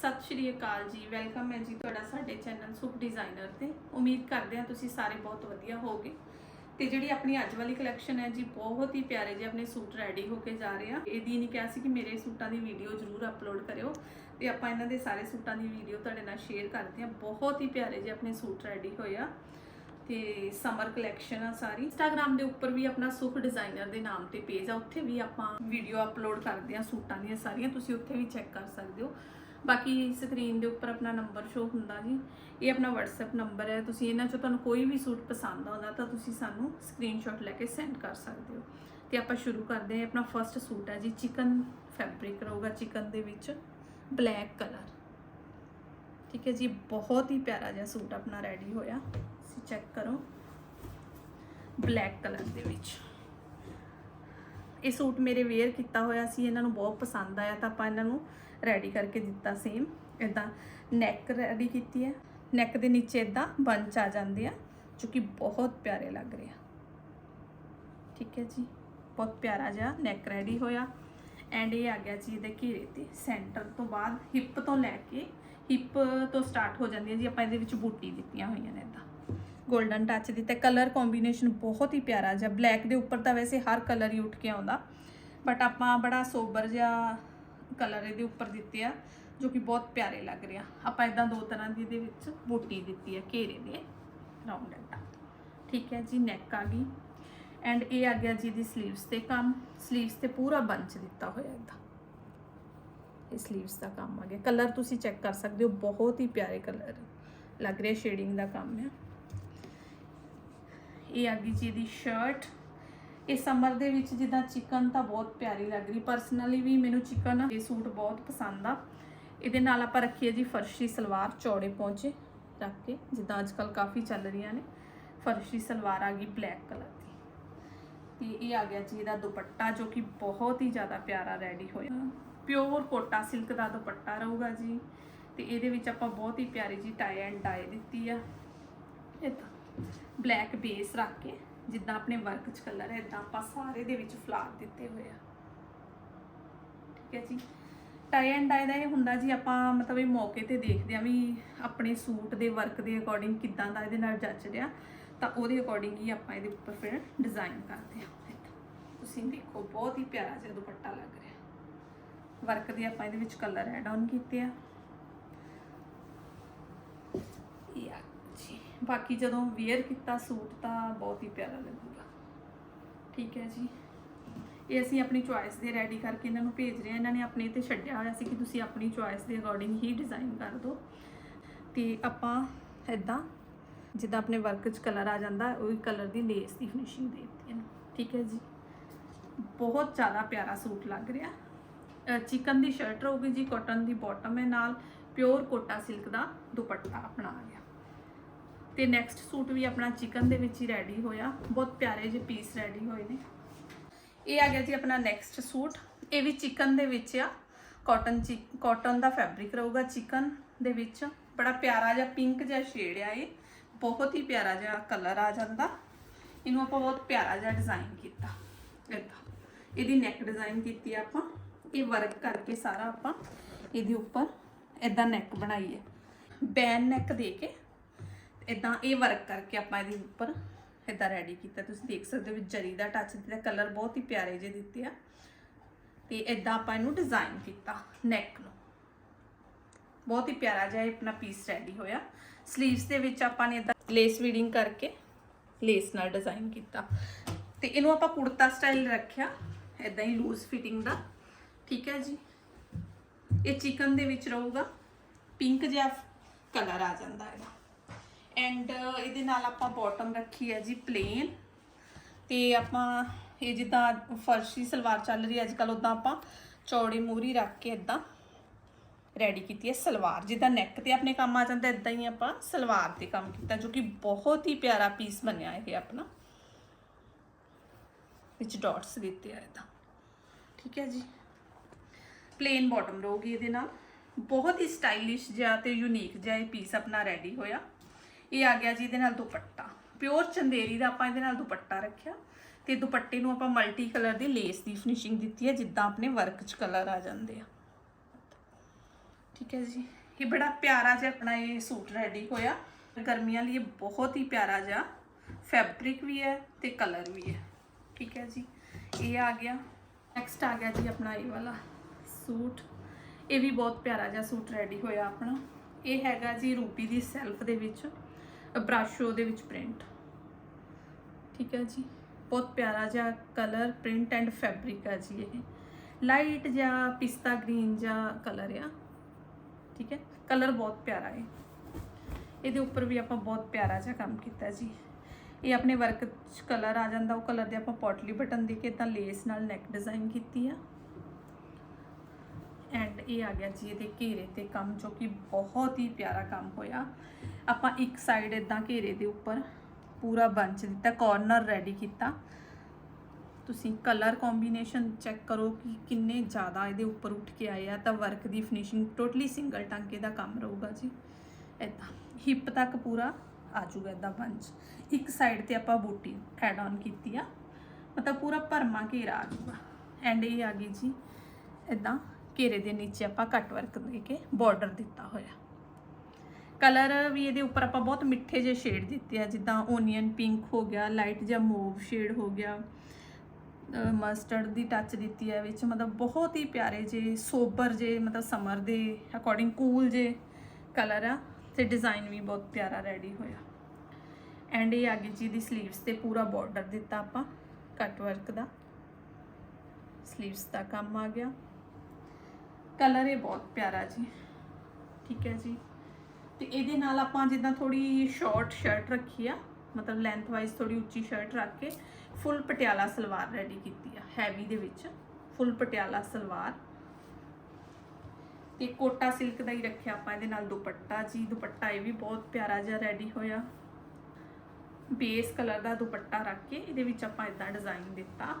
ਸਤਿ ਸ਼੍ਰੀ ਅਕਾਲ ਜੀ। ਵੈਲਕਮ ਹੈ ਜੀ ਤੁਹਾਡਾ ਸਾਡੇ ਚੈਨਲ ਸੁਖ ਡਿਜ਼ਾਈਨਰ ਤੇ। ਉਮੀਦ ਕਰਦੇ ਹਾਂ ਤੁਸੀਂ ਸਾਰੇ ਬਹੁਤ ਵਧੀਆ ਹੋਵੋਗੇ। ਤੇ ਜਿਹੜੀ ਆਪਣੀ ਅੱਜ ਵਾਲੀ ਕਲੈਕਸ਼ਨ ਹੈ ਜੀ, ਬਹੁਤ ਹੀ ਪਿਆਰੇ ਜਿਹੇ ਆਪਣੇ ਸੂਟ ਰੈਡੀ ਹੋ ਕੇ ਜਾ ਰਹੇ ਆ ਇਹਦੀ ਨਹੀਂ ਕਿਹਾ ਸੀ ਕਿ ਮੇਰੇ ਸੂਟਾਂ ਦੀ ਵੀਡੀਓ ਜ਼ਰੂਰ ਅਪਲੋਡ ਕਰਿਓ। ਤੇ ਆਪਾਂ ਇਹਨਾਂ ਦੇ ਸਾਰੇ ਸੂਟਾਂ ਦੀ ਵੀਡੀਓ ਤੁਹਾਡੇ ਨਾਲ ਸ਼ੇਅਰ ਕਰਦੇ ਹਾਂ। ਬਹੁਤ ਹੀ ਪਿਆਰੇ ਜਿਹੇ ਆਪਣੇ ਸੂਟ ਰੈਡੀ ਹੋਏ ਆ। ਤੇ ਸਮਰ ਕਲੈਕਸ਼ਨ ਆ ਸਾਰੀ। ਇੰਸਟਾਗ੍ਰam ਦੇ ਉੱਪਰ ਵੀ ਆਪਣਾ ਸੁਖ ਡਿਜ਼ਾਈਨਰ ਦੇ ਨਾਮ ਤੇ ਪੇਜ ਆ। ਉੱਥੇ ਵੀ ਆਪਾਂ ਵੀਡੀਓ ਅਪਲੋਡ ਕਰਦੇ ਆ ਸੂਟਾਂ ਦੀਆਂ ਸਾਰੀਆਂ। ਤੁਸੀਂ ਉੱਥੇ ਵੀ ਚੈੱਕ ਕਰ ਸਕਦੇ ਹੋ। ਬਾਕੀ ਸਕਰੀਨ ਦੇ ਉੱਪਰ ਆਪਣਾ ਨੰਬਰ ਸ਼ੋ ਹੁੰਦਾ ਜੀ। ਇਹ ਆਪਣਾ WhatsApp ਨੰਬਰ ਹੈ। ਤੁਸੀਂ ਇਹਨਾਂ ਚੋਂ ਤੁਹਾਨੂੰ ਕੋਈ ਵੀ ਸੂਟ ਪਸੰਦ ਆਉਂਦਾ ਤਾਂ ਤੁਸੀਂ ਸਾਨੂੰ ਸਕਰੀਨਸ਼ਾਟ ਲੈ ਕੇ ਸੈਂਡ ਕਰ ਸਕਦੇ ਹੋ। ਤੇ ਆਪਾਂ ਸ਼ੁਰੂ ਕਰਦੇ ਹਾਂ। ਆਪਣਾ ਫਰਸਟ ਸੂਟ ਹੈ ਜੀ। ਚਿਕਨ ਫੈਬਰਿਕ ਰਹੂਗਾ। ਚਿਕਨ ਦੇ ਵਿੱਚ ਬਲੈਕ ਕਲਰ ਠੀਕ ਹੈ ਜੀ। ਬਹੁਤ ਹੀ ਪਿਆਰਾ ਜਿਹਾ ਸੂਟ ਆਪਣਾ ਰੈਡੀ ਹੋਇਆ। ਤੁਸੀਂ ਚੈੱਕ ਕਰੋ। ਬਲੈਕ ਕਲਰ ਦੇ ਵਿੱਚ। ਇਹ ਸੂਟ ਮੇਰੇ ਵੇਅਰ ਕੀਤਾ ਹੋਇਆ ਸੀ। ਇਹਨਾਂ ਨੂੰ ਬਹੁਤ ਪਸੰਦ ਆਇਆ ਤਾਂ ਆਪਾਂ ਇਹਨਾਂ ਨੂੰ ਰੈਡੀ ਕਰਕੇ ਦਿੱਤਾ ਸੇਮ ਇਦਾਂ ਨੈਕ ਰੈਡੀ ਕੀਤੀ ਹੈ ਨੈਕ ਦੇ ਨੀਚੇ ਇਦਾਂ ਬੰਚ ਆ ਜਾਂਦੇ ਆ, ਜੋ ਕਿ ਬਹੁਤ ਪਿਆਰੇ ਲੱਗ ਰਹੇ ਆ। ਠੀਕ ਹੈ ਜੀ, ਬਹੁਤ ਪਿਆਰਾ ਜਿਹਾ ਨੈਕ ਰੈਡੀ ਹੋਇਆ। ਐਂਡ ਇਹ ਆ ਗਿਆ ਜੀ ਇਹਦੇ ਘੇਰੇ ਤੇ ਸੈਂਟਰ ਤੋਂ ਬਾਅਦ ਹਿੱਪ ਤੋਂ ਲੈ ਕੇ ਹਿੱਪ ਤੋਂ ਸਟਾਰਟ ਹੋ ਜਾਂਦੀ ਹੈ ਜੀ, ਆਪਾਂ ਇਹਦੇ ਵਿੱਚ ਬੂਟੀ ਦਿੱਤੀਆਂ ਹੋਈਆਂ ਨੇ ਇਦਾਂ 골ਡਨ ਟੱਚ ਦਿੱਤਾ ਕਲਰ ਕੰਬੀਨੇਸ਼ਨ ਬਹੁਤ ਹੀ ਪਿਆਰਾ ਜਿਹਾ ਬਲੈਕ ਦੇ ਉੱਪਰ ਤਾਂ ਵੈਸੇ ਹਰ ਕਲਰ ਹੀ ਉੱਠ ਕੇ ਆਉਂਦਾ। ਬਟ ਆਪਾਂ ਬੜਾ ਸੋਬਰ ਜਿਹਾ ਕਲਰ ਇਹਦੇ ਉੱਪਰ ਦਿੱਤੇ ਆ, ਜੋ ਕਿ ਬਹੁਤ ਪਿਆਰੇ ਲੱਗ ਰਿਹਾ ਆਪਾਂ ਇਦਾਂ ਦੋ ਤਰ੍ਹਾਂ ਦੀ ਇਹਦੇ ਵਿੱਚ ਬੂਟੀ ਦਿੱਤੀ ਹੈ ਘੇਰੇ ਦੇ ਰਾਉਂਡ ਐਂਡ ਠੀਕ ਹੈ ਜੀ ਨੈਕ ਆ ਗਈ। ਐਂਡ ਇਹ ਆ ਗਿਆ ਜੀ ਦੀ ਸਲੀਵਸ ਤੇ ਕੰਮ। ਸਲੀਵਸ ਤੇ ਪੂਰਾ ਬੰਚ ਦਿੱਤਾ ਹੋਇਆ ਇਦਾਂ ਇਹ ਸਲੀਵਸ ਦਾ ਕੰਮ ਆ ਗਿਆ। ਕਲਰ ਤੁਸੀਂ ਚੈੱਕ ਕਰ ਸਕਦੇ ਹੋ, ਬਹੁਤ ਹੀ ਪਿਆਰੇ ਕਲਰ ਲੱਗ ਰਿਹਾ ਸ਼ੇਡਿੰਗ ਦਾ ਕੰਮ ਹੈ ਇਹ ਆ ਗਈ ਜੀ ਦੀ ਸ਼ਰਟ ਇਹ ਸਮਰ ਦੇ ਵਿੱਚ ਜਿੱਦਾਂ ਚਿਕਨ ਤਾਂ ਬਹੁਤ ਪਿਆਰੀ ਲੱਗ ਰਹੀ। ਪਰਸਨਲੀ ਵੀ ਮੈਨੂੰ ਚਿਕਨ ਇਹ ਸੂਟ ਬਹੁਤ ਪਸੰਦ ਆ। ਇਹਦੇ ਨਾਲ ਆਪਾਂ ਰੱਖੀਏ ਜੀ ਫਰਸ਼ੀ ਸਲਵਾਰ ਚੌੜੇ ਪਹੁੰਚੇ ਰੱਖ ਕੇ, ਜਿੱਦਾਂ ਅੱਜ ਕੱਲ ਕਾਫੀ ਚੱਲ ਰਹੀਆਂ ਨੇ। ਫਰਸ਼ੀ ਸਲਵਾਰ ਆ ਗਈ ਬਲੈਕ ਕਲਰ ਦੀ। ਤੇ ਇਹ ਆ ਗਿਆ ਜੀ ਇਹਦਾ ਦੁਪੱਟਾ, ਜੋ ਕਿ ਬਹੁਤ ਹੀ ਜ਼ਿਆਦਾ ਪਿਆਰਾ ਰੈਡੀ ਹੋਇਆ। ਪਿਓਰ ਕੋਟਾ ਸਿਲਕ ਦਾ ਦੁਪੱਟਾ ਰਹੂਗਾ ਜੀ। ਤੇ ਇਹਦੇ ਵਿੱਚ ਆਪਾਂ ਬਹੁਤ ਹੀ ਪਿਆਰੀ ਜੀ ਟਾਈ ਐਂਡ ਡਾਈ ਦਿੱਤੀ ਆ। ਇਦਾਂ। ਬਲੈਕ ਬੇਸ ਰੱਖ ਕੇ। ਜਿੱਦਾਂ ਆਪਣੇ ਵਰਕ 'ਚ ਕਲਰ ਹੈ ਇਦਾਂ ਆਪਾਂ ਸਾਰੇ ਦੇ ਵਿੱਚ ਫਲਾਰ ਦਿੱਤੇ ਹੋਏ ਆ। ਠੀਕ ਹੈ ਜੀ? ਟਾਈ ਐਂਡ ਡਾਈ ਦਾ ਇਹ ਹੁੰਦਾ ਜੀ, ਆਪਾਂ ਮਤਲਬ ਇਹ ਮੌਕੇ ਤੇ ਦੇਖਦੇ ਆ ਵੀ ਆਪਣੇ ਸੂਟ ਦੇ ਵਰਕ ਦੇ ਅਕੋਰਡਿੰਗ ਕਿੱਦਾਂ ਦਾ ਇਹਦੇ ਨਾਲ ਜੱਜ ਰਿਹਾ। ਤਾਂ ਉਹਦੇ ਅਕੋਰਡਿੰਗ ਹੀ ਆਪਾਂ ਇਹਦੇ ਉੱਪਰ ਫਿਰ ਡਿਜ਼ਾਈਨ ਕਰਦੇ ਆ ਤੁਸੀਂ ਦੇਖੋ, ਬਹੁਤ ਹੀ ਪਿਆਰਾ ਜਿਹਾ ਦੁਪੱਟਾ ਲੱਗ ਰਿਹਾ। ਵਰਕ ਦੇ ਆਪਾਂ ਇਹਦੇ ਵਿੱਚ ਕਲਰ ਐਡ ਆਨ ਕੀਤੇ ਆ ਇਹ ਆ ਜੀ ਬਾਕੀ ਜਦੋਂ ਵੇਅਰ ਕੀਤਾ ਸੂਟ ਤਾਂ ਬਹੁਤ ਹੀ ਪਿਆਰਾ ਲੱਗੂਗਾ। ਠੀਕ ਹੈ ਜੀ। ਇਹ ਅਸੀਂ ਆਪਣੀ ਚੁਆਇਸ ਦੇ ਰੈਡੀ ਕਰਕੇ ਇਹਨਾਂ ਨੂੰ ਭੇਜ ਰਹੇ ਹਾਂ। ਇਹਨਾਂ ਨੇ ਆਪਣੇ ਤੇ ਛੱਡਿਆ ਹੋਇਆ ਸੀ ਕਿ ਤੁਸੀਂ ਆਪਣੀ ਚੁਆਇਸ ਦੇ ਅਕੋਰਡਿੰਗ ਹੀ ਡਿਜ਼ਾਈਨ ਕਰ ਦਿਓ। ਤੇ ਆਪਾਂ ਇਦਾਂ ਜਿੱਦਾਂ ਆਪਣੇ ਵਰਕ 'ਚ ਕਲਰ ਆ ਜਾਂਦਾ, ਉਹੀ ਕਲਰ ਦੀ ਲੇਸ ਦੀ ਫਿਨਿਸ਼ਿੰਗ ਦੇ ਦਿੱਤੀ ਇਹਨੂੰ। ਠੀਕ ਹੈ ਜੀ। ਬਹੁਤ ਜ਼ਿਆਦਾ ਪਿਆਰਾ ਸੂਟ ਲੱਗ ਰਿਹਾ। ਚਿਕਨ ਦੀ ਸ਼ਰਟ ਰਹੂਗੀ ਜੀ ਕਾਟਨ ਦੀ ਬਾਟਮ ਹੈ ਨਾਲ ਪਿਓਰ ਕੋਟਾ ਸਿਲਕ ਦਾ ਦੁਪੱਟਾ ਆਪਣਾ ਆ ਗਿਆ। ਤੇ ਨੈਕਸਟ ਸੂਟ ਵੀ ਆਪਣਾ ਚਿਕਨ ਦੇ ਵਿੱਚ ਹੀ ਰੈਡੀ ਹੋਇਆ। ਬਹੁਤ ਪਿਆਰੇ ਜਿਹੇ ਪੀਸ ਰੈਡੀ ਹੋਏ ਨੇ। ਇਹ ਆ ਗਿਆ ਜੀ ਆਪਣਾ ਨੈਕਸਟ ਸੂਟ। ਇਹ ਵੀ ਚਿਕਨ ਦੇ ਵਿੱਚ ਆ। ਕਾਟਨ ਚੀ ਕਾਟਨ ਦਾ ਫੈਬਰਿਕ ਰਹੂਗਾ ਚਿਕਨ ਦੇ ਵਿੱਚ। ਬੜਾ ਪਿਆਰਾ ਜਿਹਾ ਪਿੰਕ ਜਿਹਾ ਸ਼ੇਡ ਆ ਇਹ। ਬਹੁਤ ਹੀ ਪਿਆਰਾ ਜਿਹਾ ਕਲਰ ਆ ਜਾਂਦਾ। ਇਹਨੂੰ ਆਪਾਂ ਬਹੁਤ ਪਿਆਰਾ ਜਿਹਾ ਡਿਜ਼ਾਈਨ ਕੀਤਾ। ਇਦਾਂ। ਇਹਦੀ ਨੈਕ ਡਿਜ਼ਾਈਨ ਕੀਤੀ ਆਪਾਂ। ਇਹ ਵਰਕ ਕਰਕੇ ਸਾਰਾ ਆਪਾਂ ਇਹਦੇ ਉੱਪਰ ਇਦਾਂ ਨੈਕ ਬਣਾਈ ਹੈ। ਬੈਨ ਨੈਕ ਦੇ ਕੇ ਇਦਾਂ ਇਹ ਵਰਕ ਕਰਕੇ ਆਪਾਂ ਇਹਦੇ ਉੱਪਰ ਇਦਾਂ ਰੈਡੀ ਕੀਤਾ। ਤੁਸੀਂ ਦੇਖ ਸਕਦੇ ਹੋ ਵੀ ਜਰੀ ਦਾ ਟੱਚ ਦਿੱਤਾ ਕਲਰ ਬਹੁਤ ਹੀ ਪਿਆਰੇ ਜਿਹੇ ਦਿੱਤੇ ਆ। ਤੇ ਇਦਾਂ ਆਪਾਂ ਇਹਨੂੰ ਡਿਜ਼ਾਈਨ ਕੀਤਾ ਨੈਕ ਨੂੰ। ਬਹੁਤ ਹੀ ਪਿਆਰਾ ਜਿਹਾ ਇਹ ਆਪਣਾ ਪੀਸ ਰੈਡੀ ਹੋਇਆ। ਸਲੀਵਸ ਦੇ ਵਿੱਚ ਆਪਾਂ ਨੇ ਇਦਾਂ ਲੇਸ ਵੀਡਿੰਗ ਕਰਕੇ ਲੇਸ ਨਾਲ ਡਿਜ਼ਾਈਨ ਕੀਤਾ। ਤੇ ਇਹਨੂੰ ਆਪਾਂ ਕੁੜਤਾ ਸਟਾਈਲ ਰੱਖਿਆ। ਇਦਾਂ ਹੀ ਲੂਜ਼ ਫਿਟਿੰਗ ਦਾ। ਠੀਕ ਹੈ ਜੀ? ਇਹ ਚਿਕਨ ਦੇ ਵਿੱਚ ਰਹੂਗਾ। ਪਿੰਕ ਜਿਹਾ ਕਲਰ ਆ ਜਾਂਦਾ ਇਹਦਾ। ਐਂਡ ਇਹਦੇ ਨਾਲ ਆਪਾਂ ਬਾਟਮ ਰੱਖੀ ਹੈ ਜੀ ਪਲੇਨ ਤੇ ਆਪਾਂ ਇਹ ਜਿੱਦਾਂ ਫਰਸ਼ੀ ਸਲਵਾਰ ਚੱਲ ਰਹੀ ਹੈ ਅੱਜ ਕੱਲ ਉਦਾਂ ਆਪਾਂ ਚੌੜੀ ਮੂਰੀ ਰੱਖ ਕੇ ਇਦਾਂ ਰੈਡੀ ਕੀਤੀ ਹੈ ਸਲਵਾਰ। ਜਿੱਦਾਂ ਨੈਕ ਤੇ ਆਪਣੇ ਕੰਮ ਆ ਜਾਂਦਾ ਇਦਾਂ ਹੀ ਆਪਾਂ ਸਲਵਾਰ ਤੇ ਕੰਮ ਕੀਤਾ, ਜੋ ਕਿ ਬਹੁਤ ਹੀ ਪਿਆਰਾ ਪੀਸ ਬਣਿਆ ਇਹ ਆਪਣਾ। ਵਿੱਚ ਡਾਟਸ ਦਿੱਤੇ ਆ ਇਦਾਂ ਠੀਕ ਹੈ ਜੀ। ਪਲੇਨ ਬਾਟਮ ਰਹੂਗੀ ਇਹਦੇ ਨਾਲ। ਬਹੁਤ ਹੀ ਸਟਾਈਲਿਸ਼ ਜਿਹਾ ਤੇ ਯੂਨੀਕ ਜਿਹਾ ਇਹ ਪੀਸ ਆਪਣਾ ਰੈਡੀ ਹੋਇਆ। ਇਹ ਆ ਗਿਆ ਜੀ ਇਹਦੇ ਨਾਲ ਦੁਪੱਟਾ। ਪਿਓਰ ਚੰਦੇਰੀ ਦਾ ਆਪਾਂ ਇਹਦੇ ਨਾਲ ਦੁਪੱਟਾ ਰੱਖਿਆ। ਤੇ ਦੁਪੱਟੇ ਨੂੰ ਆਪਾਂ ਮਲਟੀ ਕਲਰ ਦੀ ਲੇਸ ਦੀ ਫਿਨਿਸ਼ਿੰਗ ਦਿੱਤੀ ਹੈ, ਜਿੱਦਾਂ ਆਪਣੇ ਵਰਕ 'ਚ ਕਲਰ ਆ ਜਾਂਦੇ ਆ। ਠੀਕ ਹੈ ਜੀ। ਇਹ ਬੜਾ ਪਿਆਰਾ ਜਿਹਾ ਆਪਣਾ ਇਹ ਸੂਟ ਰੈਡੀ ਹੋਇਆ। ਗਰਮੀਆਂ ਲਈ ਬਹੁਤ ਹੀ ਪਿਆਰਾ ਜਿਹਾ ਫੈਬਰਿਕ ਵੀ ਹੈ ਤੇ ਕਲਰ ਵੀ ਹੈ। ਠੀਕ ਹੈ ਜੀ। ਇਹ ਆ ਗਿਆ। ਨੈਕਸਟ ਆ ਗਿਆ ਜੀ ਆਪਣਾ ਇਹ ਵਾਲਾ ਸੂਟ। ਇਹ ਵੀ ਬਹੁਤ ਪਿਆਰਾ ਜਿਹਾ ਸੂਟ ਰੈਡੀ ਹੋਇਆ ਆਪਣਾ। ਇਹ ਹੈਗਾ ਜੀ ਰੂਪੀ ਦੀ ਸੈਲਫ ਦੇ ਵਿੱਚ। ਬ੍ਰਾਸ਼ੋ ਦੇ ਵਿੱਚ ਪ੍ਰਿੰਟ ਠੀਕ ਹੈ ਜੀ? ਬਹੁਤ ਪਿਆਰਾ ਜਿਹਾ ਕਲਰ ਪ੍ਰਿੰਟ ਐਂਡ ਫੈਬਰਿਕ ਆ ਜੀ ਇਹ। ਲਾਈਟ ਜਿਹਾ ਪਿਸਤਾ ਗ੍ਰੀਨ ਜਿਹਾ ਕਲਰ ਆ। ਠੀਕ ਹੈ? ਕਲਰ ਬਹੁਤ ਪਿਆਰਾ ਹੈ। ਇਹਦੇ ਉੱਪਰ ਵੀ ਆਪਾਂ ਬਹੁਤ ਪਿਆਰਾ ਜਿਹਾ ਕੰਮ ਕੀਤਾ ਜੀ। ਇਹ ਆਪਣੇ ਵਰਕ ਚ ਕਲਰ ਆ ਜਾਂਦਾ। ਉਹ ਕਲਰ ਦੇ ਆਪਾਂ ਪੋਟਲੀ ਬਟਨ ਦੇ ਕੇ ਤਾਂ ਲੇਸ ਨਾਲ ਨੈਕ ਡਿਜ਼ਾਈਨ ਕੀਤੀ ਆ। ਐਂਡ ਇਹ ਆ ਗਿਆ ਜੀ ਇਹਦੇ ਘੇਰੇ ਤੇ ਕੰਮ ਜੋ ਕਿ ਬਹੁਤ ਹੀ ਪਿਆਰਾ ਕੰਮ ਹੋਇਆ ਆਪਾਂ ਇੱਕ ਸਾਈਡ ਇਦਾਂ ਘੇਰੇ ਦੇ ਉੱਪਰ ਪੂਰਾ ਬੰਚ ਦਿੱਤਾ ਕਾਰਨਰ ਰੈਡੀ ਕੀਤਾ ਤੁਸੀਂ ਕਲਰ ਕੰਬੀਨੇਸ਼ਨ ਚੈੱਕ ਕਰੋ ਕਿ ਕਿੰਨੇ ਜ਼ਿਆਦਾ ਇਹਦੇ ਉੱਪਰ ਉੱਠ ਕੇ ਆਏ ਆ ਤਾਂ ਵਰਕ ਦੀ ਫਿਨਿਸ਼ਿੰਗ ਟੋਟਲੀ ਸਿੰਗਲ ਟਾਂਕੇ ਦਾ ਕੰਮ ਰਹੂਗਾ ਜੀ ਇਦਾਂ ਹਿੱਪ ਤੱਕ ਪੂਰਾ ਆ ਜਾਊਗਾ ਇਦਾਂ ਬੰਚ ਇੱਕ ਸਾਈਡ ਤੇ ਆਪਾਂ ਬੂਟੀ ਐਡ ਆਨ ਕੀਤੀ ਆ ਮਤਲਬ ਪੂਰਾ ਭਰਮਾ ਘੇਰਾ ਆ ਜਾਊਗਾ ਐਂਡ ਇਹ ਆ ਗਈ ਜੀ ਇਦਾਂ ਘੇਰੇ ਦੇ ਨੀਚੇ ਆਪਾਂ ਕੱਟ ਵਰਕ ਦੇ ਕੇ ਬਾਰਡਰ ਦਿੱਤਾ ਹੋਇਆ। ਕਲਰ ਵੀ ਇਹਦੇ ਉੱਪਰ ਆਪਾਂ ਬਹੁਤ ਮਿੱਠੇ ਜਿਹੇ ਸ਼ੇਡ ਦਿੱਤੇ ਆ, ਜਿੱਦਾਂ ਓਨੀਅਨ ਪਿੰਕ ਹੋ ਗਿਆ ਲਾਈਟ ਜਿਹਾ ਮੂਵ ਸ਼ੇਡ ਹੋ ਗਿਆ। ਮਸਟਰਡ ਦੀ ਟੱਚ ਦਿੱਤੀ ਹੈ ਵਿੱਚ, ਮਤਲਬ ਬਹੁਤ ਹੀ ਪਿਆਰੇ ਜੇ ਸੋਬਰ ਜੇ ਮਤਲਬ ਸਮਰ ਦੇ ਅਕੋਰਡਿੰਗ ਕੂਲ ਜੇ ਕਲਰ ਆ ਤੇ ਡਿਜ਼ਾਈਨ ਵੀ ਬਹੁਤ ਪਿਆਰਾ ਰੈਡੀ ਹੋਇਆ। ਐਂਡ ਇਹ ਅੱਗੇ ਜੀ ਦੀ 슬ੀਵਸ ਤੇ ਪੂਰਾ ਬਾਰਡਰ ਦਿੱਤਾ ਆਪਾਂ ਕੱਟ ਵਰਕ ਦਾ। 슬ੀਵਸ ਦਾ ਕੰਮ ਆ ਗਿਆ। ਕਲਰ ਇਹ ਬਹੁਤ ਪਿਆਰਾ ਜੀ। ਠੀਕ ਹੈ ਜੀ। ਤੇ ਇਹਦੇ ਨਾਲ ਆਪਾਂ ਜਿੱਦਾਂ ਥੋੜੀ ਸ਼ਾਰਟ ਸ਼ਰਟ ਰੱਖੀ ਆ, ਮਤਲਬ ਲੈਂਥ ਵਾਈਜ਼ ਥੋੜੀ ਉੱਚੀ ਸ਼ਰਟ ਰੱਖ ਕੇ ਫੁੱਲ ਪਟਿਆਲਾ ਸਲਵਾਰ ਰੈਡੀ ਕੀਤੀ ਆ ਹੈਵੀ ਦੇ ਵਿੱਚ। ਫੁੱਲ ਪਟਿਆਲਾ ਸਲਵਾਰ। ਤੇ ਕੋਟਾ ਸਿਲਕ ਦਾ ਹੀ ਰੱਖਿਆ ਆਪਾਂ ਇਹਦੇ ਨਾਲ ਦੁਪੱਟਾ ਜੀ। ਦੁਪੱਟਾ ਇਹ ਵੀ ਬਹੁਤ ਪਿਆਰਾ ਜਿਹਾ ਰੈਡੀ ਹੋਇਆ। ਬੇਸ ਕਲਰ ਦਾ ਦੁਪੱਟਾ ਰੱਖ ਕੇ ਇਹਦੇ ਵਿੱਚ ਆਪਾਂ ਇਦਾਂ ਡਿਜ਼ਾਈਨ ਦਿੱਤਾ।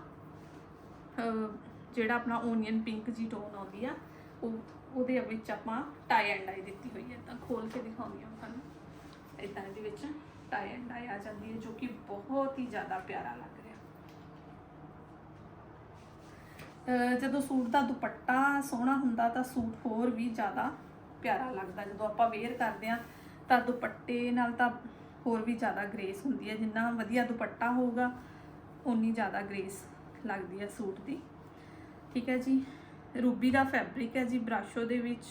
ਜਿਹੜਾ ਆਪਣਾ ਓਨੀਅਨ ਪਿੰਕ ਜੀ ਟੋਨ ਆਉਂਦੀ ਆ ਉਹ ਉਹਦੇ ਵਿੱਚ ਆਪਾਂ ਟਾਈ ਐਂਡ ਆਈ ਦਿੱਤੀ ਹੋਈ ਹੈ, ਤਾਂ ਖੋਲ ਕੇ ਦਿਖਾਉਂਦੀ ਹਾਂ ਤੁਹਾਨੂੰ। ਇਦਾਂ ਇਹਦੇ ਵਿੱਚ ਟਾਈ ਐਂਡ ਆਈ ਆ ਜਾਂਦੀ ਹੈ, ਜੋ ਕਿ ਬਹੁਤ ਹੀ ਜ਼ਿਆਦਾ ਪਿਆਰਾ ਲੱਗ ਰਿਹਾ। ਜਦੋਂ ਸੂਟ ਦਾ ਦੁਪੱਟਾ ਸੋਹਣਾ ਹੁੰਦਾ, ਤਾਂ ਸੂਟ ਹੋਰ ਵੀ ਜ਼ਿਆਦਾ ਪਿਆਰਾ ਲੱਗਦਾ। ਜਦੋਂ ਆਪਾਂ ਵੇਅਰ ਕਰਦੇ ਆ ਤਾਂ ਦੁਪੱਟੇ ਨਾਲ ਤਾਂ ਹੋਰ ਵੀ ਜ਼ਿਆਦਾ ਗ੍ਰੇਸ ਹੁੰਦੀ ਹੈ। ਜਿੰਨਾ ਵਧੀਆ ਦੁਪੱਟਾ ਹੋਊਗਾ ਉਨੀ ਜ਼ਿਆਦਾ ਗ੍ਰੇਸ ਲੱਗਦੀ ਹੈ ਸੂਟ ਦੀ। ਠੀਕ ਹੈ ਜੀ। ਰੂਬੀ ਦਾ ਫੈਬਰਿਕ ਹੈ ਜੀ ਬ੍ਰਾਸ਼ੋ ਦੇ ਵਿੱਚ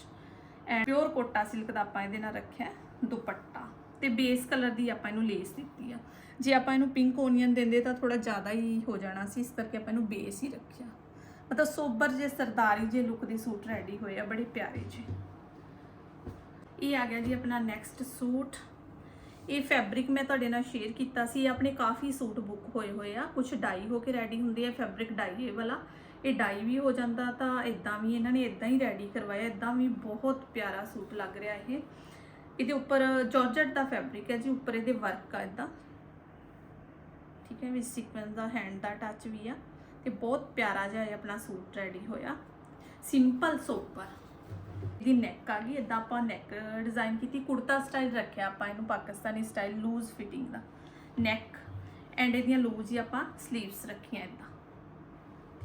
ਐਂਡ ਪਿਓਰ ਕੋਟਾ ਸਿਲਕ ਦਾ ਆਪਾਂ ਇਹਦੇ ਨਾਲ ਰੱਖਿਆ ਦੁਪੱਟਾ। ਤੇ ਬੇਸ ਕਲਰ ਦੀ ਆਪਾਂ ਇਹਨੂੰ ਲੇਸ ਦਿੱਤੀ ਆ। ਜੇ ਆਪਾਂ ਇਹਨੂੰ ਪਿੰਕ ਓਨੀਅਨ ਦਿੰਦੇ ਤਾਂ ਥੋੜਾ ਜ਼ਿਆਦਾ ਹੀ ਹੋ ਜਾਣਾ ਸੀ, ਇਸ ਕਰਕੇ ਆਪਾਂ ਇਹਨੂੰ ਬੇਸ ਹੀ ਰੱਖਿਆ। ਮਤਲਬ ਸੋਬਰ ਜੇ, ਸਰਦਾਰੀ ਜੇ ਲੁੱਕ ਦੇ ਸੂਟ ਰੈਡੀ ਹੋਏ ਆ, ਬੜੇ ਪਿਆਰੇ ਜੇ। ਇਹ ਆ ਗਿਆ ਜੀ ਆਪਣਾ ਨੈਕਸਟ ਸੂਟ। ਇਹ ਫੈਬਰਿਕ ਮੈਂ ਤੁਹਾਡੇ ਨਾਲ ਸ਼ੇਅਰ ਕੀਤਾ ਸੀ ਆਪਣੇ ਕਾਫੀ ਸੂਟ ਬੁੱਕ ਹੋਏ ਹੋਏ ਆ। ਕੁਝ ਡਾਈ ਹੋ ਕੇ ਰੈਡੀ ਹੁੰਦੇ ਆ ਫੈਬਰਿਕ ਡਾਈ ਇਹ ਵਾਲਾ ਇਹ ਡਾਈ ਵੀ ਹੋ ਜਾਂਦਾ ਤਾਂ ਇਦਾਂ ਵੀ ਇਹਨਾਂ ਨੇ ਇਦਾਂ ਹੀ ਰੈਡੀ ਕਰਵਾਇਆ ਇਦਾਂ ਵੀ ਬਹੁਤ ਪਿਆਰਾ ਸੂਟ ਲੱਗ ਰਿਹਾ ਇਹ। ਇਹਦੇ ਉੱਪਰ ਜਾਰਜਟ ਦਾ ਫੈਬਰਿਕ ਹੈ ਜੀ, ਉੱਪਰ ਇਹਦੇ ਵਰਕ ਆ ਇਦਾਂ ਠੀਕ ਹੈ, ਵੀ ਸੀਕੁਐਂਸ ਦਾ ਹੈਂਡ ਦਾ ਟੱਚ ਵੀ ਆ ਤੇ ਬਹੁਤ ਪਿਆਰਾ ਜਿਹਾ ਇਹ ਆਪਣਾ ਸੂਟ ਰੈਡੀ ਹੋਇਆ। ਸਿੰਪਲ ਸੋਪਰ ਇਹਦੀ ਨੈਕ ਆ ਗਈ ਇਦਾਂ ਆਪਾਂ ਨੈਕ ਡਿਜ਼ਾਈਨ ਕੀਤੀ, ਕੁੜਤਾ ਸਟਾਈਲ ਰੱਖਿਆ ਆਪਾਂ ਇਹਨੂੰ ਪਾਕਿਸਤਾਨੀ ਸਟਾਈਲ ਲੂਜ਼ ਫਿਟਿੰਗ ਦਾ। ਨੈਕ ਐਂਡ ਇਹਦੀਆਂ ਲੂਜ਼ ਹੀ ਆਪਾਂ ਸਲੀਵਸ ਰੱਖੀਆਂ ਇਦਾਂ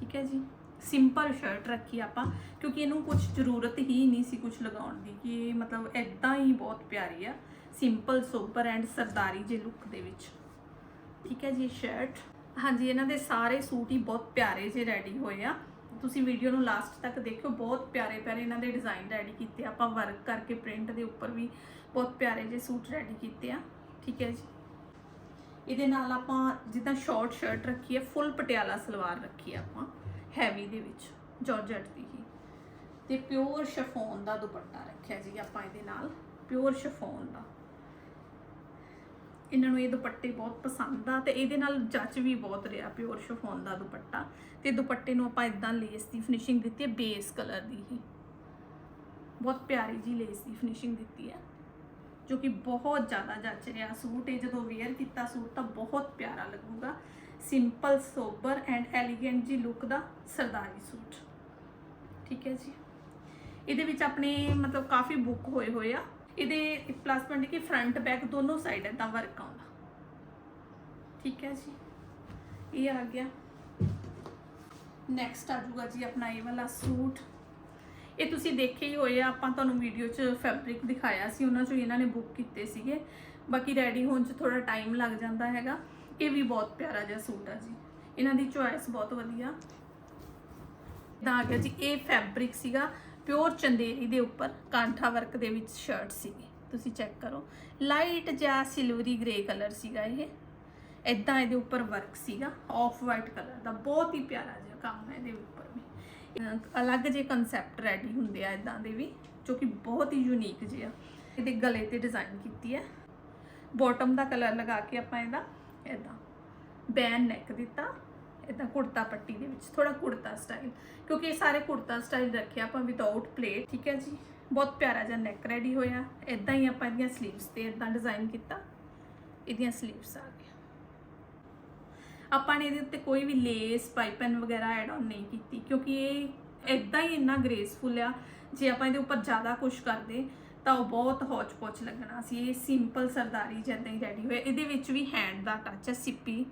ਠੀਕ ਹੈ ਜੀ। ਸਿੰਪਲ ਸ਼ਰਟ ਰੱਖੀ ਆਪਾਂ, ਕਿਉਂਕਿ ਇਹਨੂੰ ਕੁਝ ਜ਼ਰੂਰਤ ਹੀ ਨਹੀਂ ਸੀ ਕੁਝ ਲਗਾਉਣ ਦੀ, ਕਿ ਇਹ ਮਤਲਬ ਇਦਾਂ ਹੀ ਬਹੁਤ ਪਿਆਰੀ ਆ। ਸਿੰਪਲ ਸੋਬਰ ਐਂਡ ਸਰਦਾਰੀ ਜੇ ਲੁੱਕ ਦੇ ਵਿੱਚ। ਠੀਕ ਹੈ ਜੀ ਸ਼ਰਟ ਹਾਂਜੀ, ਇਹਨਾਂ ਦੇ ਸਾਰੇ ਸੂਟ ਹੀ ਬਹੁਤ ਪਿਆਰੇ ਜੇ ਰੈਡੀ ਹੋਏ ਆ। ਤੁਸੀਂ ਵੀਡੀਓ ਨੂੰ ਲਾਸਟ ਤੱਕ ਦੇਖਿਓ, ਬਹੁਤ ਪਿਆਰੇ ਪਿਆਰੇ ਇਹਨਾਂ ਦੇ ਡਿਜ਼ਾਈਨ ਰੈਡੀ ਕੀਤੇ ਆਪਾਂ ਵਰਕ ਕਰਕੇ ਪ੍ਰਿੰਟ ਦੇ ਉੱਪਰ ਵੀ ਬਹੁਤ ਪਿਆਰੇ ਜੇ ਸੂਟ ਰੈਡੀ ਕੀਤੇ ਆ। ਠੀਕ ਹੈ ਜੀ। ਇਹਦੇ ਨਾਲ ਆਪਾਂ ਜਿੱਦਾਂ ਸ਼ਾਰਟ ਸ਼ਰਟ ਰੱਖੀ ਹੈ ਫੁੱਲ ਪਟਿਆਲਾ ਸਲਵਾਰ ਰੱਖੀ ਹੈ ਆਪਾਂ ਹੈਵੀ ਦੇ ਵਿੱਚ ਜਾਰਜਟ ਦੀ ਹੀ। ਤੇ ਪਿਓਰ ਸ਼ਫੋਨ ਦਾ ਦੁਪੱਟਾ ਰੱਖਿਆ ਜੀ ਆਪਾਂ ਇਹਦੇ ਨਾਲ ਪਿਓਰ ਸ਼ਫੋਨ ਦਾ। ਇਹਨਾਂ ਨੂੰ ਇਹ ਦੁਪੱਟੇ ਬਹੁਤ ਪਸੰਦ ਆ ਤੇ ਇਹਦੇ ਨਾਲ ਜੱਚ ਵੀ ਬਹੁਤ ਰਿਹਾ ਪਿਓਰ ਸ਼ਫੋਨ ਦਾ ਦੁਪੱਟਾ। ਤੇ ਦੁਪੱਟੇ ਨੂੰ ਆਪਾਂ ਇਦਾਂ ਲੇਸ ਦੀ ਫਿਨਿਸ਼ਿੰਗ ਦਿੱਤੀ ਹੈ ਬੇਸ ਕਲਰ ਦੀ ਹੀ। ਬਹੁਤ ਪਿਆਰੀ ਜੀ ਲੇਸ ਦੀ ਫਿਨਿਸ਼ਿੰਗ ਦਿੱਤੀ ਹੈ। ਜੋ ਕਿ ਬਹੁਤ ਜ਼ਿਆਦਾ ਜੱਚ ਰਿਹਾ ਸੂਟ। ਇਹ ਜਦੋਂ ਵੇਅਰ ਕੀਤਾ ਸੂਟ ਤਾਂ ਬਹੁਤ ਪਿਆਰਾ ਲੱਗੂਗਾ। Simple sober and elegant ji look ਦਾ ਸਰਦਾਰੀ ਸੂਟ। ਠੀਕ ਹੈ ਜੀ। ਇਹਦੇ ਵਿੱਚ ਆਪਣੇ ਮਤਲਬ ਕਾਫੀ ਬੁੱਕ ਹੋਏ ਹੋਏ ਆ। ਇਹਦੇ ਪਲੱਸ ਪੁਆਇੰਟ ਕਿ ਫਰੰਟ ਬੈਕ ਦੋਨੋਂ ਸਾਈਡ ਇਦਾਂ ਵਰਕ ਆਉਂਦਾ। ਠੀਕ ਹੈ ਜੀ। ਇਹ ਆ ਗਿਆ। ਨੈਕਸਟ ਆ ਜੂਗਾ ਜੀ ਆਪਣਾ ਇਹ ਵਾਲਾ ਸੂਟ। ਇਹ ਤੁਸੀਂ ਦੇਖੇ ਹੀ ਹੋਏ ਆ, ਆਪਾਂ ਤੁਹਾਨੂੰ ਵੀਡੀਓ 'ਚ ਫੈਬਰਿਕ ਦਿਖਾਇਆ ਸੀ, ਉਹਨਾਂ 'ਚੋਂ ਇਹਨਾਂ ਨੇ ਬੁੱਕ ਕੀਤੇ ਸੀਗੇ। ਬਾਕੀ ਰੈਡੀ ਹੋਣ 'ਚ ਥੋੜਾ ਟਾਈਮ ਲੱਗ ਜਾਂਦਾ ਹੈਗਾ। ਇਹ ਵੀ ਬਹੁਤ ਪਿਆਰਾ ਜਿਹਾ ਸੂਟ ਆ ਜੀ। ਇਹਨਾਂ ਦੀ ਚੁਆਇਸ ਬਹੁਤ ਵਧੀਆ। ਇਦਾਂ ਆ ਗਿਆ ਜੀ ਇਹ ਫੈਬਰਿਕ ਸੀਗਾ ਪਿਓਰ ਚੰਦੇਰੀ ਦੇ ਉੱਪਰ, ਕਾਂਠਾ ਵਰਕ ਦੇ ਵਿੱਚ ਸ਼ਰਟ ਸੀਗੀ। ਤੁਸੀਂ ਚੈੱਕ ਕਰੋ। ਲਾਈਟ ਜਿਹਾ ਸਿਲਵਰੀ ਗ੍ਰੇ ਕਲਰ ਸੀਗਾ ਇਹ। ਇਦਾਂ ਇਹਦੇ ਉੱਪਰ ਵਰਕ ਸੀਗਾ ਆਫ ਵਾਈਟ ਕਲਰ ਦਾ। ਬਹੁਤ ਹੀ ਪਿਆਰਾ ਜਿਹਾ ਕੰਮ ਹੈ ਇਹਦੇ ਅਲੱਗ ਜਿਹੇ ਕਨਸੈਪਟ ਰੈਡੀ ਹੁੰਦੇ ਆ ਇਦਾਂ ਦੇ ਵੀ, ਜੋ ਕਿ ਬਹੁਤ ਹੀ ਯੂਨੀਕ ਜਿਹਾ ਇਹਦੇ ਗਲੇ ਤੇ ਡਿਜ਼ਾਈਨ ਕੀਤੀ ਹੈ। ਬਾਟਮ ਦਾ ਕਲਰ ਲਗਾ ਕੇ ਆਪਾਂ ਇਹਦਾ ਇਦਾਂ ਬੈਨ ਨੈਕ ਦਿੱਤਾ ਇਦਾਂ ਕੁੜਤਾ ਪੱਟੀ ਦੇ ਵਿੱਚ ਥੋੜਾ ਕੁੜਤਾ ਸਟਾਈਲ ਕਿਉਂਕਿ ਇਹ ਸਾਰੇ ਕੁੜਤਾ ਸਟਾਈਲ ਰੱਖਿਆ ਆਪਾਂ ਵਿਦਆਊਟ ਪਲੇਟ ਠੀਕ ਹੈ ਜੀ? ਬਹੁਤ ਪਿਆਰਾ ਜਿਹਾ ਨੈਕ ਰੈਡੀ ਹੋਇਆ। ਇਦਾਂ ਹੀ ਆਪਾਂ ਇਹਦੀਆਂ ਸਲੀਵਸ ਤੇ ਇਦਾਂ ਡਿਜ਼ਾਈਨ ਕੀਤਾ। ਇਹਦੀਆਂ ਸਲੀਵਸ ਆ ਗਈਆਂ। ਆਪਾਂ ਨੇ ਇਹਦੇ ਉੱਤੇ ਕੋਈ ਵੀ ਲੇਸ ਪਾਈਪਨ ਵਗੈਰਾ ਐਡ ਆਨ ਨਹੀਂ ਕੀਤੀ, ਕਿਉਂਕਿ ਇਹ ਇਦਾਂ ਹੀ ਇੰਨਾ ਗ੍ਰੇਸਫੁਲ ਆ, ਜੇ ਆਪਾਂ ਇਹਦੇ ਉੱਪਰ ਜ਼ਿਆਦਾ ਕੁਝ ਕਰਦੇ, ਤਾਂ ਉਹ ਬਹੁਤ ਹੌਚ-ਪੌਚ ਲੱਗਣਾ ਸੀ, ਇਹ ਸਿੰਪਲ ਸਰਦਾਰੀ ਜਿੱਦਾਂ ਹੀ ਰੈਡੀ ਹੋਇਆ ਇਹਦੇ ਵਿੱਚ ਵੀ ਹੈਂਡ ਦਾ ਟੱਚ ਹੈ ਸਿੱਪੀ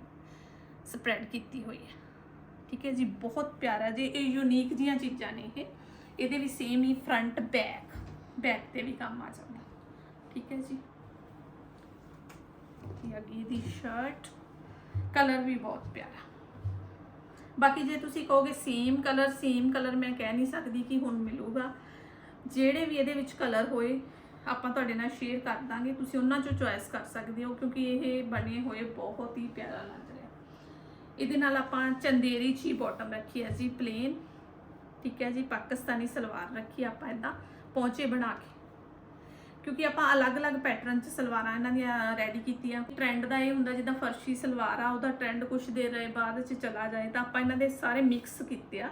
ਸਪਰੈਡ ਕੀਤੀ ਹੋਈ ਹੈ। ਠੀਕ ਹੈ ਜੀ, ਬਹੁਤ ਪਿਆਰਾ ਜੀ, ਇਹ ਯੂਨੀਕ ਜੀਆਂ ਚੀਜ਼ਾਂ ਨੇ ਇਹ, ਇਹਦੇ ਵੀ ਸੇਮ ਹੀ ਫਰੰਟ ਬੈਕ ਬੈਕ ਤੇ ਵੀ ਕੰਮ ਆ ਜਾਂਦਾ। ਠੀਕ ਹੈ ਜੀ। ਇਹ ਅਗੀ ਦੀ ਸ਼ਰਟ ਕਲਰ ਵੀ ਬਹੁਤ ਪਿਆਰਾ। ਬਾਕੀ ਜੇ ਤੁਸੀਂ ਕਹੋਗੇ ਸੇਮ ਕਲਰ ਸੇਮ ਕਲਰ ਮੈਂ ਕਹਿ ਨਹੀਂ ਸਕਦੀ ਕਿ ਹੁਣ ਮਿਲੂਗਾ। ਜਿਹੜੇ ਵੀ ਇਹਦੇ ਵਿੱਚ ਕਲਰ ਹੋਏ, ਆਪਾਂ ਤੁਹਾਡੇ ਨਾਲ ਸ਼ੇਅਰ ਕਰ ਦਾਂਗੇ। ਤੁਸੀਂ ਉਹਨਾਂ ਚੋਂ ਚੁਆਇਸ ਕਰ ਸਕਦੇ ਹੋ, ਕਿਉਂਕਿ ਇਹ ਬਣੇ ਹੋਏ ਬਹੁਤ ਹੀ ਪਿਆਰਾ ਲੱਗ ਰਿਹਾ। ਇਹਦੇ ਨਾਲ ਆਪਾਂ ਚੰਦੇਰੀ ਚੀ ਬਾਟਮ ਰੱਖੀ ਹੈ ਜੀ ਪਲੇਨ ਠੀਕ ਹੈ ਜੀ, ਪਾਕਿਸਤਾਨੀ ਸਲਵਾਰ ਰੱਖੀ ਆਪਾਂ ਇਦਾਂ ਪੌਂਚੇ ਬਣਾ ਕੇ ਕਿਉਂਕਿ ਆਪਾਂ ਅਲੱਗ-ਅਲੱਗ ਪੈਟਰਨ 'ਚ ਸਲਵਾਰਾਂ ਇਹਨਾਂ ਦੀਆਂ ਰੈਡੀ ਕੀਤੀਆਂ। ਟ੍ਰੈਂਡ ਦਾ ਇਹ ਹੁੰਦਾ ਜਿੱਦਾਂ ਫਰਸ਼ੀ ਸਲਵਾਰ ਆ, ਉਹਦਾ ਟ੍ਰੈਂਡ ਕੁਝ ਦੇਰ ਰਹੇ ਬਾਅਦ 'ਚ ਚਲਾ ਜਾਏ ਤਾਂ ਆਪਾਂ ਇਹਨਾਂ ਦੇ ਸਾਰੇ ਮਿਕਸ ਕੀਤੇ ਆ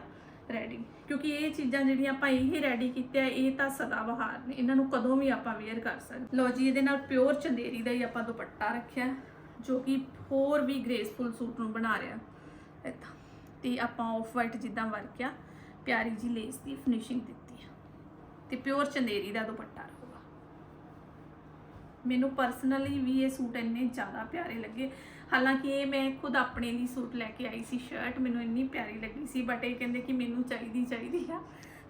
ਰੈਡੀ ਕਿਉਂਕਿ ਇਹ ਚੀਜ਼ਾਂ ਜਿਹੜੀਆਂ ਆਪਾਂ ਇਹ ਰੈਡੀ ਕੀਤੀਆਂ, ਇਹ ਤਾਂ ਸਦਾ ਬਹਾਰ ਨੇ। ਇਹਨਾਂ ਨੂੰ ਕਦੋਂ ਵੀ ਆਪਾਂ ਵੇਅਰ ਕਰ ਸਕਦੇ। ਲੋ ਜੀ, ਇਹਦੇ ਨਾਲ ਪਿਓਰ ਚੰਦੇਰੀ ਦਾ ਹੀ ਆਪਾਂ ਦੁਪੱਟਾ ਰੱਖਿਆ, ਜੋ ਕਿ ਹੋਰ ਵੀ ਗ੍ਰੇਸਫੁਲ ਸੂਟ ਨੂੰ ਬਣਾ ਰਿਹਾ। ਏਦਾਂ ਤੇ ਆਪਾਂ ਆਫ ਵਾਈਟ ਜਿੱਦਾਂ ਵਰਕਿਆ ਪਿਆਰੀ ਜੀ ਲੇਸ ਦੀ ਫਿਨਿਸ਼ਿੰਗ ਦਿੱਤੀ ਆ। ਤੇ ਪਿਓਰ ਚੰਦੇਰੀ ਦਾ ਦੁਪੱਟਾ ਰਹੂਗਾ ਮੈਨੂੰ ਪਰਸਨਲੀ ਵੀ ਇਹ ਸੂਟ ਇੰਨੇ ਜ਼ਿਆਦਾ ਪਿਆਰੇ ਲੱਗੇ। ਹਾਲਾਂਕਿ ਇਹ ਮੈਂ ਖੁਦ ਆਪਣੇ ਲਈ ਸੂਟ ਲੈ ਕੇ ਆਈ ਸੀ ਸ਼ਰਟ ਮੈਨੂੰ ਇੰਨੀ ਪਿਆਰੀ ਲੱਗੀ ਸੀ ਬਟ ਇਹ ਕਹਿੰਦੇ ਕਿ ਮੈਨੂੰ ਚਾਹੀਦੀ ਚਾਹੀਦੀ ਆ,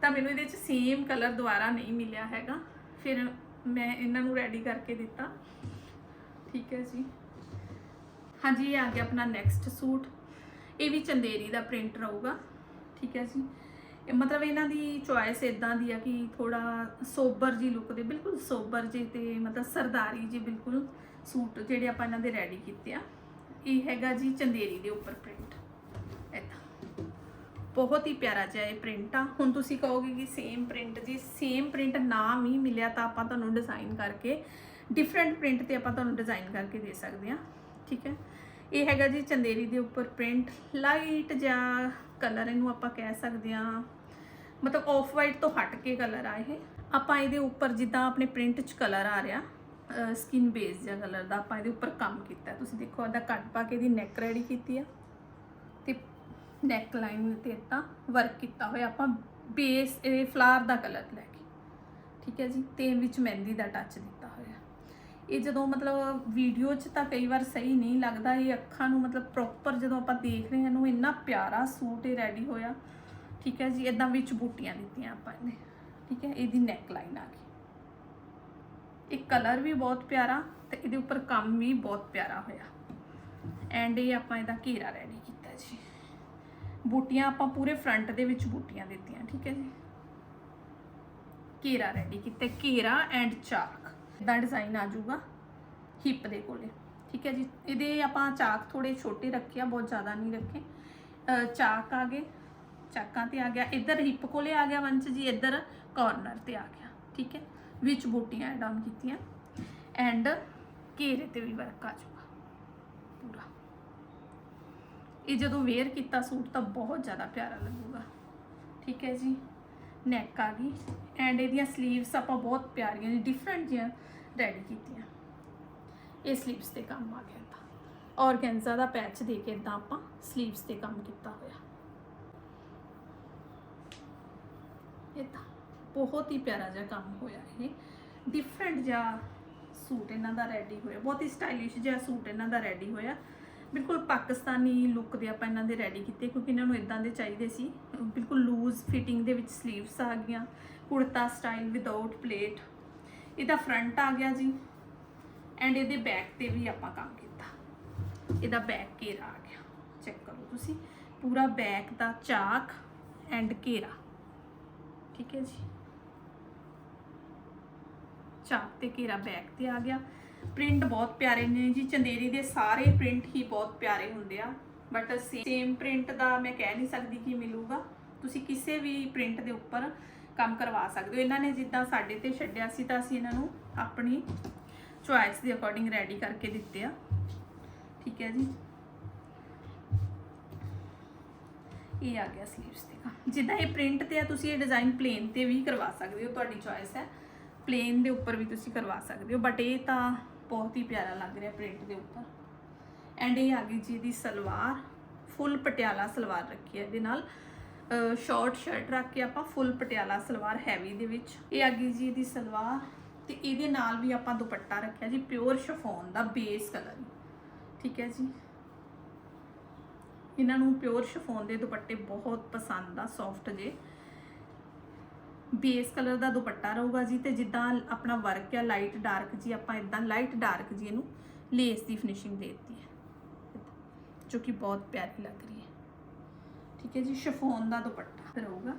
ਤਾਂ ਮੈਨੂੰ ਇਹਦੇ 'ਚ ਸੇਮ ਕਲਰ ਦੁਬਾਰਾ ਨਹੀਂ ਮਿਲਿਆ ਹੈਗਾ। ਫਿਰ ਮੈਂ ਇਹਨਾਂ ਨੂੰ ਰੈਡੀ ਕਰਕੇ ਦਿੱਤਾ। ਠੀਕ ਹੈ ਜੀ। ਹਾਂਜੀ, ਇਹ ਆ ਗਿਆ ਆਪਣਾ ਨੈਕਸਟ ਸੂਟ। ਇਹ ਵੀ ਚੰਦੇਰੀ ਦਾ ਪ੍ਰਿੰਟ ਰਹੂਗਾ। ਠੀਕ ਹੈ ਜੀ। ਇਹ ਮਤਲਬ ਇਹਨਾਂ ਦੀ ਚੁਆਇਸ ਇਦਾਂ ਦੀ ਆ ਕਿ ਥੋੜਾ ਸੋਬਰ ਜੀ ਲੁੱਕ ਦੇ, ਬਿਲਕੁਲ ਸੋਬਰ ਜੇ ਤੇ ਮਤਲਬ ਸਰਦਾਰੀ ਜੀ ਬਿਲਕੁਲ ਸੂਟ ਜਿਹੜੇ ਆਪਾਂ ਇਹਨਾਂ ਦੇ ਰੈਡੀ ਕੀਤੇ ਆ। ਇਹ ਹੈਗਾ ਜੀ ਚੰਦੇਰੀ ਦੇ ਉੱਪਰ ਪ੍ਰਿੰਟ ਇਦਾਂ ਬਹੁਤ ਹੀ ਪਿਆਰਾ ਜਿਹਾ ਇਹ ਪ੍ਰਿੰਟ ਆ। ਹੁਣ ਤੁਸੀਂ ਕਹੋਗੇ ਕਿ ਸੇਮ ਪ੍ਰਿੰਟ ਜੀ ਸੇਮ ਪ੍ਰਿੰਟ ਨਾ ਵੀ ਮਿਲਿਆ ਤਾਂ ਆਪਾਂ ਤੁਹਾਨੂੰ ਡਿਜ਼ਾਈਨ ਕਰਕੇ ਡਿਫਰੈਂਟ ਪ੍ਰਿੰਟ ਤੇ ਆਪਾਂ ਤੁਹਾਨੂੰ ਡਿਜ਼ਾਈਨ ਕਰਕੇ ਦੇ ਸਕਦੇ ਆ। ਠੀਕ ਹੈ? ਇਹ ਹੈਗਾ ਜੀ ਚੰਦੇਰੀ ਦੇ ਉੱਪਰ ਪ੍ਰਿੰਟ ਲਾਈਟ ਜਿਹਾ ਕਲਰ ਇਹਨੂੰ ਆਪਾਂ ਕਹਿ ਸਕਦੇ ਆ ਮਤਲਬ ਆਫ ਵਾਈਟ ਤੋਂ ਹਟ ਕੇ ਕਲਰ ਆ ਇਹ। ਆਪਾਂ ਇਹਦੇ ਉੱਪਰ ਜਿੱਦਾਂ ਆਪਣੇ ਪ੍ਰਿੰਟ 'ਚ ਕਲਰ ਆ ਰਿਹਾ ਸਕਿਨ ਬੇਸ ਜਾਂ ਕਲਰ ਦਾ ਆਪਾਂ ਇਹਦੇ ਉੱਪਰ ਕੰਮ ਕੀਤਾ। ਤੁਸੀਂ ਦੇਖੋ ਇਹਦਾ ਕੱਟ ਪਾ ਕੇ ਇਹਦੀ ਨੈਕ ਰੈਡੀ ਕੀਤੀ ਆ ਤੇ ਨੈਕ ਲਾਈਨ ਤੇ ਤਾਂ ਵਰਕ ਕੀਤਾ ਹੋਇਆ। ਆਪਾਂ ਬੇਸ ਇਹ ਫਲਾਰ ਦਾ ਕਲਰ ਲੈ ਕੇ। ਠੀਕ ਹੈ ਜੀ? ਤੇ ਵਿੱਚ ਮਹਿੰਦੀ ਦਾ ਟੱਚ ਦਿੱਤਾ ਹੋਇਆ। ਇਹ ਜਦੋਂ ਮਤਲਬ ਵੀਡੀਓ 'ਚ ਤਾਂ ਕਈ ਵਾਰ ਸਹੀ ਨਹੀਂ ਲੱਗਦਾ, ਇਹ ਅੱਖਾਂ ਨੂੰ ਮਤਲਬ ਪ੍ਰੋਪਰ ਜਦੋਂ ਆਪਾਂ ਦੇਖ ਰਹੇ ਹਾਂ ਨੂੰ ਇੰਨਾ ਪਿਆਰਾ ਸੂਟ ਇਹ ਰੈਡੀ ਹੋਇਆ। ਠੀਕ ਹੈ ਜੀ ਇਦਾਂ ਵਿੱਚ ਬੂਟੀਆਂ ਦਿੱਤੀਆਂ ਆਪਾਂ ਇਹਨੇ। ਠੀਕ ਹੈ, ਇਹਦੀ ਨੈਕ ਲਾਈਨ ਆ ਗਈ। ਇਹ ਕਲਰ ਵੀ ਬਹੁਤ ਪਿਆਰਾ ਤੇ ਇਹਦੇ ਉੱਪਰ ਕੰਮ ਵੀ ਬਹੁਤ ਪਿਆਰਾ ਹੋਇਆ। ਐਂਡ ਇਹ ਆਪਾਂ ਇਹਦਾ ਘੇਰਾ ਰੈਡੀ ਕੀਤਾ ਜੀ। ਬੂਟੀਆਂ ਆਪਾਂ ਪੂਰੇ ਫਰੰਟ ਦੇ ਵਿੱਚ ਬੂਟੀਆਂ ਦਿੱਤੀਆਂ, ਠੀਕ ਹੈ ਜੀ। ਘੇਰਾ ਰੈਡੀ ਕੀਤਾ, ਘੇਰਾ ਐਂਡ ਚਾਕ। ਦਾ ਡਿਜ਼ਾਈਨ ਆ ਜਾਊਗਾ ਹਿੱਪ ਦੇ ਕੋਲੇ, ਠੀਕ ਹੈ ਜੀ? ਇਹਦੇ ਆਪਾਂ ਚਾਕ ਥੋੜੇ ਛੋਟੇ ਰੱਖਿਆ ਬਹੁਤ ਜ਼ਿਆਦਾ ਨਹੀਂ ਰੱਖੇ। ਚਾਕ ਆ ਗਏ, ਚਾਕਾਂ ਤੇ ਆ ਗਿਆ। ਇੱਧਰ ਹਿੱਪ ਕੋਲੇ ਆ ਗਿਆ ਵੰਚ ਜੀ, ਇੱਧਰ ਕਾਰਨਰ ਤੇ ਆ ਗਿਆ, ਠੀਕ ਹੈ? ਵਿੱਚ ਬੂਟੀਆਂ ਐਡ ਆਨ ਕੀਤੀਆਂ। ਐਂਡ ਘੇਰੇ ਤੇ ਵੀ ਵਰਕ ਆ ਜਾਊਗਾ, ਪੂਰਾ। ਇਹ ਜਦੋਂ ਵੇਅਰ ਕੀਤਾ ਸੂਟ ਤਾਂ ਬਹੁਤ ਜ਼ਿਆਦਾ ਪਿਆਰਾ ਲੱਗੂਗਾ, ਠੀਕ ਹੈ ਜੀ? ਨੈਕ ਆ ਗਈ। ਐਂਡ ਇਹਦੀਆਂ ਸਲੀਵਸ ਆਪਾਂ ਬਹੁਤ ਪਿਆਰੀਆਂ ਜੀ ਡਿਫਰੈਂਟ ਜਿਹੀਆਂ ਰੈਡੀ ਕੀਤੀਆਂ। ਇਹ ਸਲੀਵਸ ਤੇ ਕੰਮ ਆ ਗਿਆ ਤਾਂ ਔਰਗੈਂਜ਼ਾ ਦਾ ਪੈਚ ਦੇ ਕੇ ਤਾਂ ਆਪਾਂ ਸਲੀਵਸ ਤੇ ਕੰਮ ਕੀਤਾ ਹੋਇਆ। ਇਹ ਤਾਂ ਬਹੁਤ ਹੀ ਪਿਆਰਾ ਜਿਹਾ ਕੰਮ ਹੋਇਆ ਇਹ। ਡਿਫਰੈਂਟ ਜਿਹਾ ਸੂਟ ਇਹਨਾਂ ਦਾ ਰੈਡੀ ਹੋਇਆ। ਬਹੁਤ ਹੀ ਸਟਾਈਲਿਸ਼ ਜਿਹਾ ਸੂਟ ਇਹਨਾਂ ਦਾ ਰੈਡੀ ਹੋਇਆ। ਬਿਲਕੁਲ ਪਾਕਿਸਤਾਨੀ ਲੁੱਕ ਦੇ ਆਪਾਂ ਇਹਨਾਂ ਦੇ ਰੈਡੀ ਕੀਤੇ ਕਿਉਂਕਿ ਇਹਨਾਂ ਨੂੰ ਇਦਾਂ ਦੇ ਚਾਹੀਦੇ ਸੀ। ਬਿਲਕੁਲ ਲੂਜ਼ ਫਿਟਿੰਗ ਦੇ ਵਿੱਚ 슬ੀਵਸ ਆ ਗਈਆਂ, ਕੁੜਤਾ ਸਟਾਈਲ ਵਿਦਆਊਟ ਪਲੇਟ ਇਹਦਾ ਫਰੰਟ ਆ ਗਿਆ ਜੀ ਐਂਡ ਇਹਦੇ ਬੈਕ ਤੇ ਵੀ ਆਪਾਂ ਕੰਮ ਕੀਤਾ। ਇਹਦਾ ਬੈਕ ਘੇਰਾ ਆ ਗਿਆ। ਚੈੱਕ ਕਰੋ ਤੁਸੀਂ, ਪੂਰਾ ਬੈਕ ਦਾ ਚਾਕ ਐਂਡ ਘੇਰਾ। ਠੀਕ ਹੈ ਜੀ। ਚਾਕ ਤੇ ਘੇਰਾ ਬੈਕ ਤੇ ਆ ਗਿਆ। ਪ੍ਰਿੰਟ ਬਹੁਤ ਪਿਆਰੇ ਨੇ ਜੀ। ਚੰਦੇਰੀ ਦੇ ਸਾਰੇ ਪ੍ਰਿੰਟ ਹੀ ਬਹੁਤ ਪਿਆਰੇ ਹੁੰਦੇ ਆ। ਬਟ ਸੇਮ ਪ੍ਰਿੰਟ ਦਾ ਮੈਂ ਕਹਿ ਨਹੀਂ ਸਕਦੀ ਕਿ ਮਿਲੂਗਾ। ਤੁਸੀਂ ਕਿਸੇ ਵੀ ਪ੍ਰਿੰਟ ਦੇ ਉੱਪਰ ਕੰਮ ਕਰਵਾ ਸਕਦੇ ਹੋ। ਇਹਨਾਂ ਨੇ ਜਿੱਦਾਂ ਸਾਡੇ ਤੇ ਛੱਡਿਆ ਸੀ ਤਾਂ ਅਸੀਂ ਇਹਨਾਂ ਨੂੰ ਆਪਣੀ ਚੁਆਇਸ ਦੇ ਅਕੋਰਡਿੰਗ ਰੈਡੀ ਕਰਕੇ ਦਿੱਤੇ ਆ। ਠੀਕ ਹੈ ਜੀ। ਇਹ ਆ ਗਿਆ ਸਲੀਵਸ ਤੇ ਕੰਮ। ਜਿੱਦਾਂ ਇਹ ਪ੍ਰਿੰਟ ਤੇ ਆ, ਤੁਸੀਂ ਇਹ ਡਿਜ਼ਾਈਨ ਪਲੇਨ ਤੇ ਵੀ ਕਰਵਾ ਸਕਦੇ ਹੋ। ਤੁਹਾਡੀ ਚੁਆਇਸ ਹੈ। ਪਲੇਨ ਦੇ ਉੱਪਰ ਵੀ ਤੁਸੀਂ ਕਰਵਾ ਸਕਦੇ ਹੋ। ਬਟ ਇਹ ਤਾਂ ਬਹੁਤ ਹੀ ਪਿਆਰਾ ਲੱਗ ਰਿਹਾ ਪ੍ਰਿੰਟ ਦੇ ਉੱਪਰ। ਐਂਡ ਇਹ ਆ ਗਈ ਜੀ ਦੀ ਸਲਵਾਰ ਫੁੱਲ ਪਟਿਆਲਾ ਸਲਵਾਰ ਰੱਖੀ ਹੈ ਇਹਦੇ ਨਾਲ। ਸ਼ਾਰਟ ਸ਼ਰਟ ਰੱਖ ਕੇ ਆਪਾਂ ਫੁੱਲ ਪਟਿਆਲਾ ਸਲਵਾਰ ਹੈਵੀ ਦੇ ਵਿੱਚ। ਇਹ ਆ ਗਈ ਜੀ ਦੀ ਸਲਵਾਰ ਤੇ ਇਹਦੇ ਨਾਲ ਵੀ ਆਪਾਂ ਦੁਪੱਟਾ ਰੱਖਿਆ ਜੀ ਪਿਓਰ ਸ਼ਫੋਨ ਦਾ ਬੇਸ ਕਲਰ ਠੀਕ ਹੈ ਜੀ। ਇਹਨਾਂ ਨੂੰ ਪਿਓਰ ਸ਼ਫੋਨ ਦੇ ਦੁਪੱਟੇ ਬਹੁਤ ਪਸੰਦ ਆ ਸੌਫਟ ਜੇ। ਬੇਸ ਕਲਰ ਦਾ ਦੁਪੱਟਾ ਰਹੂਗਾ ਜੀ ਤੇ ਜਿੱਦਾਂ ਆਪਣਾ ਵਰਕ ਆ ਲਾਈਟ ਡਾਰਕ ਜੀ, ਆਪਾਂ ਇਦਾਂ ਲਾਈਟ ਡਾਰਕ ਜੀ ਇਹਨੂੰ ਲੇਸ ਦੀ ਫਿਨਿਸ਼ਿੰਗ ਦੇ ਦਿੱਤੀ ਹੈ। ਜੋ ਕਿ ਬਹੁਤ ਪਿਆਰੀ ਲੱਗ ਰਹੀ ਹੈ। ਠੀਕ ਹੈ ਜੀ ਸ਼ਫੋਨ ਦਾ ਦੁਪੱਟਾ ਰਹੂਗਾ।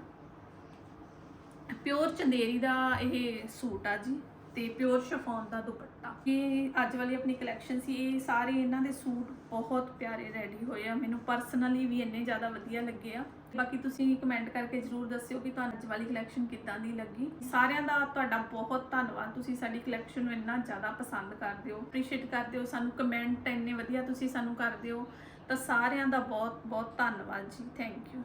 ਪਿਓਰ ਚੰਦੇਰੀ ਦਾ ਇਹ ਸੂਟ ਆ ਜੀ ਤੇ ਪਿਓਰ ਸ਼ਫੋਨ ਦਾ ਦੁਪੱਟਾ। ਇਹ ਅੱਜ ਵਾਲੀ ਆਪਣੀ ਕਲੈਕਸ਼ਨ ਸੀ, ਇਹ ਸਾਰੇ ਇਹਨਾਂ ਦੇ ਸੂਟ ਬਹੁਤ ਪਿਆਰੇ ਰੈਡੀ ਹੋਏ ਆ। ਮੈਨੂੰ ਪਰਸਨਲੀ ਵੀ ਇੰਨੇ ਜ਼ਿਆਦਾ ਵਧੀਆ ਲੱਗੇ ਆ। ਬਾਕੀ ਤੁਸੀਂ ਕਮੈਂਟ ਕਰਕੇ ਜਰੂਰ ਦੱਸਿਓ ਕਿ ਤੁਹਾਨੂੰ ਅੱਜ ਵਾਲੀ ਕਲੈਕਸ਼ਨ ਕਿੱਦਾਂ ਦੀ ਲੱਗੀ। ਸਾਰਿਆਂ ਦਾ ਤੁਹਾਡਾ ਬਹੁਤ ਧੰਨਵਾਦ। ਤੁਸੀਂ ਸਾਡੀ ਕਲੈਕਸ਼ਨ ਨੂੰ ਇੰਨਾ ਜ਼ਿਆਦਾ ਪਸੰਦ ਕਰਦੇ ਹੋ ਅਪਰੀਸ਼ੀਏਟ ਕਰਦੇ ਹੋ, ਸਾਨੂੰ ਕਮੈਂਟ ਇੰਨੇ ਵਧੀਆ ਤੁਸੀਂ ਸਾਨੂੰ ਕਰਦੇ ਹੋ, ਤਾਂ ਸਾਰਿਆਂ ਦਾ ਬਹੁਤ ਬਹੁਤ ਧੰਨਵਾਦ ਜੀ। Thank you